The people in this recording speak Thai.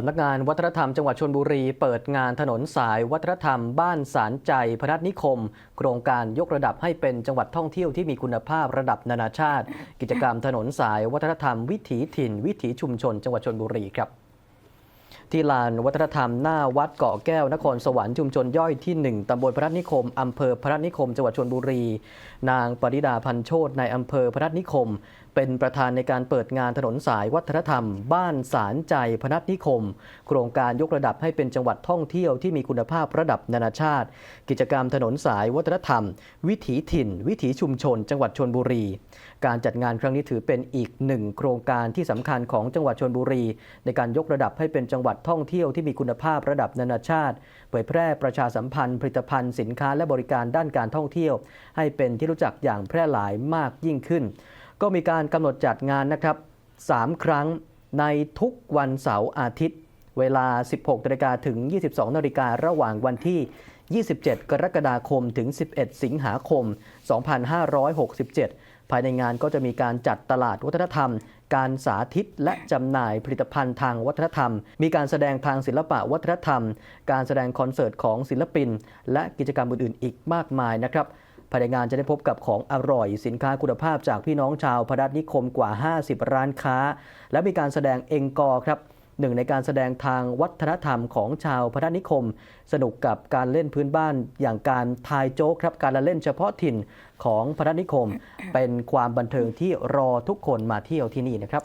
สำนักงานวัฒนธรรมจังหวัดชลบุรี เปิดงานถนนสายวัฒนธรรม บ้านสารใจ พนัสนิคม โครงการยกระดับให้เป็นจังหวัดท่องเที่ยวที่มีคุณภาพระดับนานาชาติ กิจกรรมถนนสายวัฒนธรรม วิถีถิ่น วิถีชุมชน จังหวัดชลบุรีครับที่ลานวัฒนธรรมหน้าวัดเกาะแก้วนครสวรรค์ชุมชนย่อยที่ 1 ตำบลพระนิคม อำเภอพระนิคม จังหวัดชลบุรี นางปริดาพันโชตในอำเภอพระนิคม เป็นประธานในการเปิดงานถนนสายวัฒนธรรม บ้านสารใจพนัสนิคม โครงการยกระดับให้เป็นจังหวัดท่องเที่ยวที่มีคุณภาพระดับนานาชาติ กิจกรรมถนนสายวัฒนธรรม วิถีถิ่น วิถีชุมชน จังหวัดชลบุรี การจัดงานครั้งนี้ถือเป็นอีกหนึ่งโครงการที่สำคัญของจังหวัดชลบุรี ในการยกระดับให้เป็นจังหวัดท่องเที่ยวที่มีคุณภาพระดับนานาชาติ เผยแพร่ประชาสัมพันธ์ผลิตภัณฑ์สินค้าและบริการด้านการท่องเที่ยว ให้เป็นที่รู้จักอย่างแพร่หลายมากยิ่งขึ้น ก็มีการกำหนดจัดงานนะครับ 3 ครั้งในทุกวันเสาร์อาทิตย์ เวลา 16นาฬิกาถึง 22นาฬิการะหว่างวันที่ 27 กรกฎาคมถึง 11 สิงหาคม 2567 ภายในงานก็จะมีการจัดตลาดวัฒนธรรม การสาธิตและจำหน่ายผลิตภัณฑ์ทางวัฒนธรรม มีการแสดงทางศิลปะวัฒนธรรม การแสดงคอนเสิร์ตของศิลปิน และกิจกรรมอื่นๆ อีกมากมายนะครับ ภายในงานจะได้พบกับของอร่อยสินค้าคุณภาพจากพี่น้องชาวพนัสนิคมกว่า 50 ร้านค้า และมีการแสดงเองกอครับหนึ่งในการแสดงทางวัฒนธรรมของชาวพนัสนิคม สนุกกับการเล่นพื้นบ้านอย่างการทายโจ๊กครับการละเล่นเฉพาะถิ่นของพนัสนิคม เป็นความบันเทิงที่รอทุกคนมาเที่ยวที่นี่นะครับ